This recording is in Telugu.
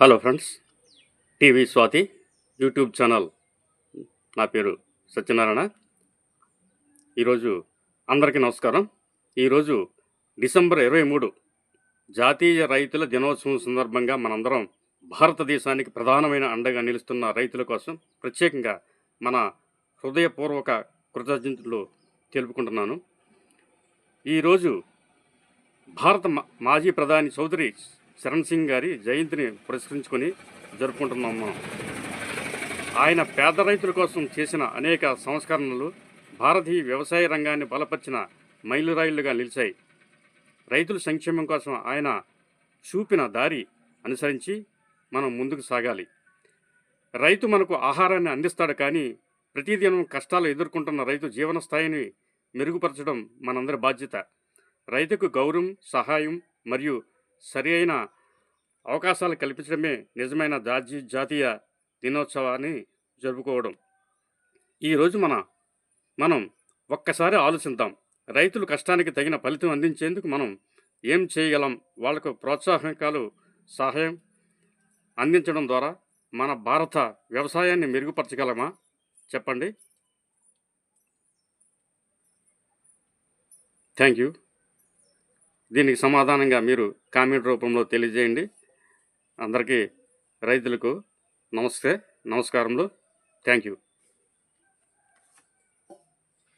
Hello friends TV Swathi YouTube channel. నా పేరు సత్యనారాయణ. ఈరోజు అందరికీ నమస్కారం. ఈరోజు డిసెంబర్ ఇరవై మూడు జాతీయ రైతుల దినోత్సవం సందర్భంగా మనందరం భారతదేశానికి ప్రధానమైన అండగా నిలుస్తున్న రైతుల కోసం ప్రత్యేకంగా మన హృదయపూర్వక కృతజ్ఞతలు తెలుపుకుంటున్నాను. ఈరోజు భారత మా- మాజీ ప్రధాని చౌదరి చరణ్ సింగ్ గారి జయంతిని పురస్కరించుకొని జరుపుకుంటున్నాం మనం. ఆయన పేద రైతుల కోసం చేసిన అనేక సంస్కరణలు భారతీయ వ్యవసాయ రంగాన్ని బలపరిచిన మైలురాయిలుగా నిలిచాయి. రైతుల సంక్షేమం కోసం ఆయన చూపిన దారి అనుసరించి మనం ముందుకు సాగాలి. రైతు మనకు ఆహారాన్ని అందిస్తాడు కానీ ప్రతిదినం కష్టాలు ఎదుర్కొంటున్న రైతు జీవన స్థాయిని మెరుగుపరచడం మనందరి బాధ్యత. రైతుకు గౌరవం సహాయం మరియు సరి అయిన అవకాశాలు కల్పించడమే నిజమైన జాతీ జాతీయ దినోత్సవాన్ని జరుపుకోవడం. ఈరోజు మన మనం ఒక్కసారి ఆలోచిద్దాం. రైతులు కష్టానికి తగిన ఫలితం అందించేందుకు మనం ఏం చేయగలం? వాళ్ళకు ప్రోత్సాహకాలు సహాయం అందించడం ద్వారా మన భారత వ్యవసాయాన్ని మెరుగుపరచగలమా? చెప్పండి. థ్యాంక్ యూ దీనికి సమాధానంగా మీరు కామెంట్ రూపంలో తెలియజేయండి. అందరికీ రైతులకు నమస్తే నమస్కారములు. Thank you.